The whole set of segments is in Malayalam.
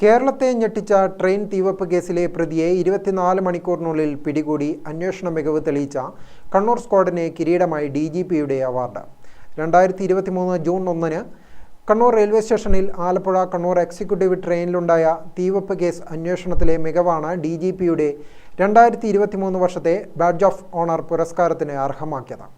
കേരളത്തെ ഞെട്ടിച്ച ട്രെയിൻ തീവപ്പ് കേസിലെ പ്രതിയെ ഇരുപത്തിനാല് മണിക്കൂറിനുള്ളിൽ പിടികൂടി അന്വേഷണ മികവ് തെളിയിച്ച കണ്ണൂർ സ്ക്വാഡിനെ കിരീടമായി ഡി ജി പിയുടെ അവാർഡ്. രണ്ടായിരത്തി ഇരുപത്തിമൂന്ന് ജൂൺ ഒന്നിന് കണ്ണൂർ റെയിൽവേ സ്റ്റേഷനിൽ ആലപ്പുഴ കണ്ണൂർ എക്സിക്യൂട്ടീവ് ട്രെയിനിലുണ്ടായ തീവപ്പ് കേസ് അന്വേഷണത്തിലെ മികവാണ് ഡി ജി പിയുടെ രണ്ടായിരത്തി ഇരുപത്തിമൂന്ന് വർഷത്തെ ബാഡ്ജ് ഓഫ് ഓണർ പുരസ്കാരത്തിന് അർഹമാക്കിയത്.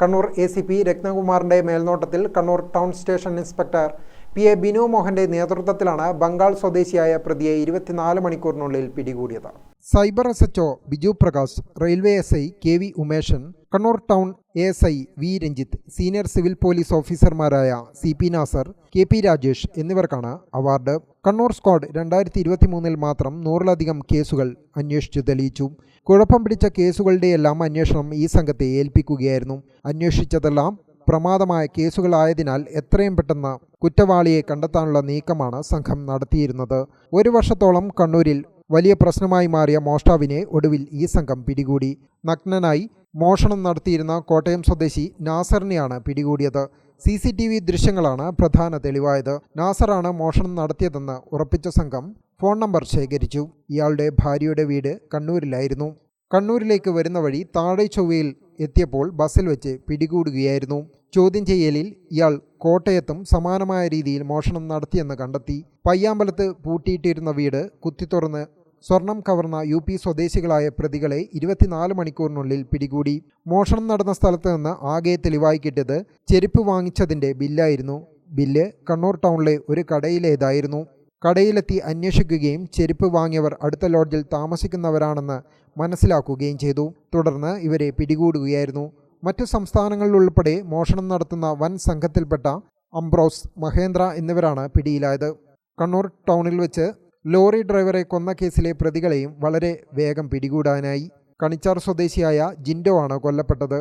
കണ്ണൂർ എ സി പി രത്നകുമാറിന്റെ മേൽനോട്ടത്തിൽ Kannur town station inspector P A Binu മോഹന്റെ നേതൃത്വത്തിലാണ് ബംഗാൾ സ്വദേശിയായ പ്രതിയെ ഇരുപത്തിനാല് മണിക്കൂറിനുള്ളിൽ പിടികൂടിയത്. Cyber S H Biju Prakash railway S I K V Umeshan Kannur town A S I V Ranjith senior civil police ഓഫീസർമാരായ C P Nasar K P Rajesh എന്നിവർക്കാണ് അവാർഡ്. കണ്ണൂർ സ്ക്വാഡ് രണ്ടായിരത്തി ഇരുപത്തി മൂന്നിൽ മാത്രം നൂറിലധികം കേസുകൾ അന്വേഷിച്ചു തെളിയിച്ചു. കുഴപ്പം പിടിച്ച കേസുകളുടെയെല്ലാം അന്വേഷണം ഈ സംഘത്തെ ഏൽപ്പിക്കുകയായിരുന്നു. അന്വേഷിച്ചതെല്ലാം പ്രമാദമായ കേസുകളായതിനാൽ എത്രയും പെട്ടെന്ന് കുറ്റവാളിയെ കണ്ടെത്താനുള്ള നീക്കമാണ് സംഘം നടത്തിയിരുന്നത്. ഒരു വർഷത്തോളം കണ്ണൂരിൽ വലിയ പ്രശ്നമായി മാറിയ മോഷ്ടാവിനെ ഒടുവിൽ ഈ സംഘം പിടികൂടി. നഗ്നനായി മോഷണം നടത്തിയിരുന്ന കോട്ടയം സ്വദേശി നാസറിനെയാണ് പിടികൂടിയത്. സി സി ടി വി ദൃശ്യങ്ങളാണ് പ്രധാന തെളിവായത്. നാസറാണ് മോഷണം നടത്തിയതെന്ന് ഉറപ്പിച്ച സംഘം ഫോൺ നമ്പർ ശേഖരിച്ചു. ഇയാളുടെ ഭാര്യയുടെ വീട് കണ്ണൂരിലായിരുന്നു. കണ്ണൂരിലേക്ക് വരുന്ന വഴി താഴെ ചൊവ്വയിൽ എത്തിയപ്പോൾ ബസ്സിൽ വെച്ച് പിടികൂടുകയായിരുന്നു. ചോദ്യം ചെയ്യലിൽ ഇയാൾ കോട്ടയത്തും സമാനമായ രീതിയിൽ മോഷണം നടത്തിയെന്ന് കണ്ടെത്തി. പയ്യാമ്പലത്ത് പൂട്ടിയിട്ടിരുന്ന വീട് കുത്തിത്തുറന്ന് സ്വർണം കവർന്ന യു പി സ്വദേശികളായ പ്രതികളെ ഇരുപത്തിനാല് മണിക്കൂറിനുള്ളിൽ പിടികൂടി. മോഷണം നടന്ന സ്ഥലത്ത് നിന്ന് ആകെ തെളിവായി കിട്ടിയത് ചെരുപ്പ് വാങ്ങിച്ചതിന്റെ ബില്ലായിരുന്നു. ബില്ല് കണ്ണൂർ ടൗണിലെ ഒരു കടയിലേതായിരുന്നു. കടയിലെത്തി അന്വേഷിക്കുകയും ചെരുപ്പ് വാങ്ങിയവർ അടുത്ത ലോഡ്ജിൽ താമസിക്കുന്നവരാണെന്ന് മനസ്സിലാക്കുകയും ചെയ്തു. തുടർന്ന് ഇവരെ പിടികൂടുകയായിരുന്നു. മറ്റു സംസ്ഥാനങ്ങളിലുൾപ്പെടെ മോഷണം നടത്തുന്ന വൻ സംഘത്തിൽപ്പെട്ട അംബ്രോസ് മഹേന്ദ്ര എന്നിവരാണ് പിടിയിലായത്. കണ്ണൂർ ടൗണിൽ വെച്ച് ലോറി ഡ്രൈവറെ കൊന്ന കേസിലെ പ്രതികളെയും വളരെ വേഗം പിടികൂടാനായി. കണിച്ചാർ സ്വദേശിയായ ജിൻഡോ ആണ് കൊല്ലപ്പെട്ടത്.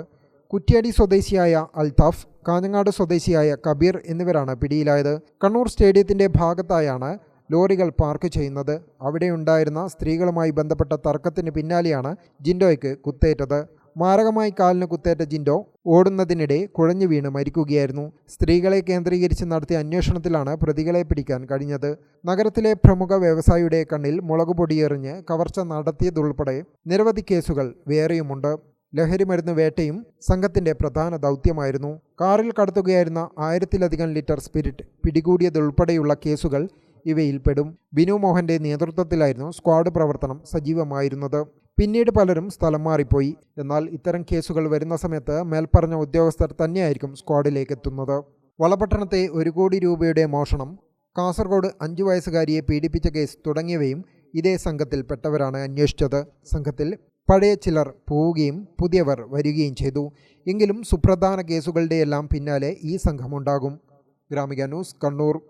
കുറ്റ്യാടി സ്വദേശിയായ അൽതാഫ് കാഞ്ഞങ്ങാട് സ്വദേശിയായ കബീർ എന്നിവരാണ് പിടിയിലായത്. കണ്ണൂർ സ്റ്റേഡിയത്തിന്റെ ഭാഗത്തായാണ് ലോറികൾ പാർക്ക് ചെയ്യുന്നത്. അവിടെയുണ്ടായിരുന്ന സ്ത്രീകളുമായി ബന്ധപ്പെട്ട തർക്കത്തിന് പിന്നാലെയാണ് ജിൻഡോയ്ക്ക് കുത്തേറ്റത്. മാരകമായി കാലിന് കുത്തേറ്റ ജിൻഡോ ഓടുന്നതിനിടെ കുഴഞ്ഞു വീണ് മരിക്കുകയായിരുന്നു. സ്ത്രീകളെ കേന്ദ്രീകരിച്ച് നടത്തിയ അന്വേഷണത്തിലാണ് പ്രതികളെ പിടിക്കാൻ കഴിഞ്ഞത്. നഗരത്തിലെ പ്രമുഖ വ്യവസായിയുടെ കണ്ണിൽ മുളക് പൊടിയെറിഞ്ഞ് കവർച്ച നടത്തിയതുൾപ്പെടെ നിരവധി കേസുകൾ വേറെയുമുണ്ട്. ലഹരിമരുന്ന് വേട്ടയും സംഘത്തിന്റെ പ്രധാന ദൗത്യമായിരുന്നു. കാറിൽ കടത്തുകയായിരുന്ന ആയിരത്തിലധികം ലിറ്റർ സ്പിരിറ്റ് പിടികൂടിയതുൾപ്പെടെയുള്ള കേസുകൾ ഇവയിൽപ്പെടും. ബിനു മോഹന്റെ നേതൃത്വത്തിലായിരുന്നു സ്ക്വാഡ് പ്രവർത്തനം സജീവമായിരുന്നത്. പിന്നീട് പലരും സ്ഥലം മാറിപ്പോയി. എന്നാൽ ഇത്തരം കേസുകൾ വരുന്ന സമയത്ത് മേൽപ്പറഞ്ഞ ഉദ്യോഗസ്ഥർ തന്നെയായിരിക്കും സ്ക്വാഡിലേക്ക് എത്തുന്നത് വളപട്ടണത്തെ ഒരു കോടി രൂപയുടെ മോഷണം കാസർഗോഡ് അഞ്ചു വയസ്സുകാരിയെ പീഡിപ്പിച്ച കേസ് തുടങ്ങിയവയും ഇതേ സംഘത്തിൽപ്പെട്ടവരാണ് അന്വേഷിച്ചത്. സംഘത്തിൽ പഴയ ചിലർ പോവുകയും പുതിയവർ വരികയും ചെയ്തു. എങ്കിലും സുപ്രധാന കേസുകളുടെയെല്ലാം പിന്നാലെ ഈ സംഘമുണ്ടാകും. ഗ്രാമിക ന്യൂസ് കണ്ണൂർ.